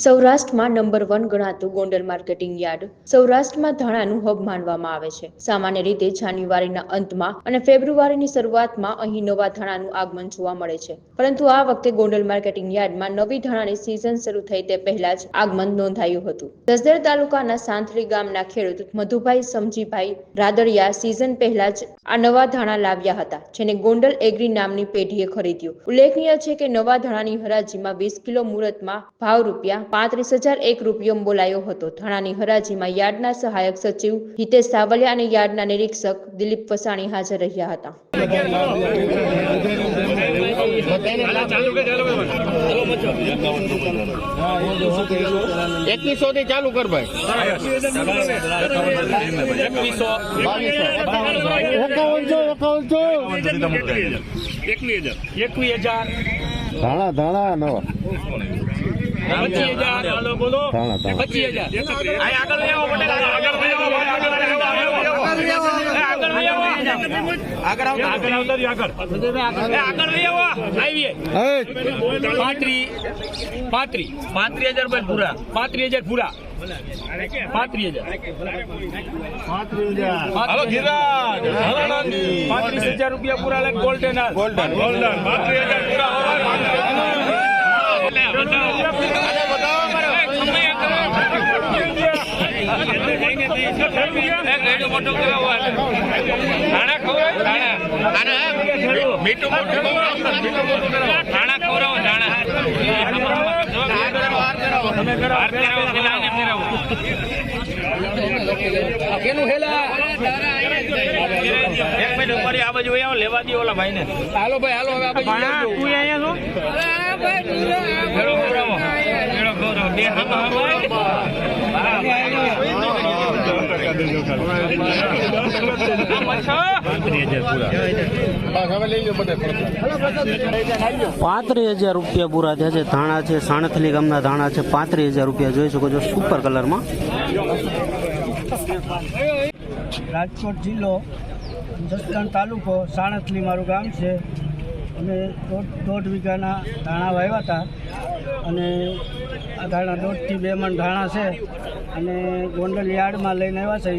સૌરાષ્ટ્રમાં number one ગણાતું Gondal marketing yard. સૌરાષ્ટ્રમાં ધાણાનું હબ માનવામાં આવે છે. સામાન્ય રીતે જાન્યુઆરીના અંતમાં અને ફેબ્રુઆરીની શરૂઆતમાં અહીં નવા ધાણાનું આગમન જોવા મળે છે. પરંતુ આ વખતે ગોંડલ માર્કેટિંગ યાર્ડમાં નવી ધાણાની સિઝન શરૂ થઈ તે પહેલા જ આગમન નોંધાયું હતું. દસદર તાલુકાના સાંથલી ગામના ખેડૂત મધુભાઈ સમજીભાઈ રાદડિયા સિઝન પહેલા જ આ નવા ધાણા લાવ્યા હતા, જેને ગોંડલ એગ્રી નામની પેઢીએ ખરીદ્યું. ઉલ્લેખનીય છે કે નવા ધાણાની હરાજીમાં વીસ કિલો મુહૂર્તમાં ભાવ રૂપિયા પાંત્રીસ હજાર એક રૂપિયો બોલાયો હતો. થાણાની હરાજીમાં યાર્ડના સહાયક સચિવ હિતેશ સાવલિયા અને યાર્ડના નિરીક્ષક દિલીપ વસાણી હાજર રહ્યા હતા. એકવીસો થી ચાલુ કર ભાઈ. એકવીસો. એકાવનસો એકાવનસો. એકવીસ હજાર એકવીસ હજાર. ધાણા ધાણા નવા. પચીસ હજાર પૂરા પાંત્રીસ હજાર પૂરા. પાંત્રીસ હજાર રૂપિયા પૂરા લાગે ગોલ્ડન ગોલ્ડન ગોલ્ડન પાંત્રીસ હજાર પૂરા મીઠું મોટું ધાણા ખવડાવો ધાણા તમે કરો પેલાને ફેરવો. કેનું હેલા એક મિનિટ ઊભા રહી, આ બાજુ આવો લેવા દે ઓલા ભાઈને હાલો ભાઈ હાલો હવે આ બાજુ આવજો. તું અહીંયા છો પાંત્રીસ હજાર રૂપિયા પૂરા થયા છે, ધાણા છે, સાણથલી ગામના ધાણા છે, પાંત્રીસ હજાર રૂપિયા જોઈ શકો છો સુપર કલરમાં રાજકોટ જિલ્લો, જસદણ તાલુકો, સાણથલી મારું ગામ છે. અમે દોઢ વીઘાના ધાણા વાવ્યા હતા. અને આ ધાણા દોઢથી બે મણ ધાણા છે અને ગોંડલ યાર્ડમાં લઈને આવ્યા છે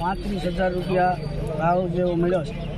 પાંત્રીસ હજાર રૂપિયા ભાવ જેવો મળ્યો છે.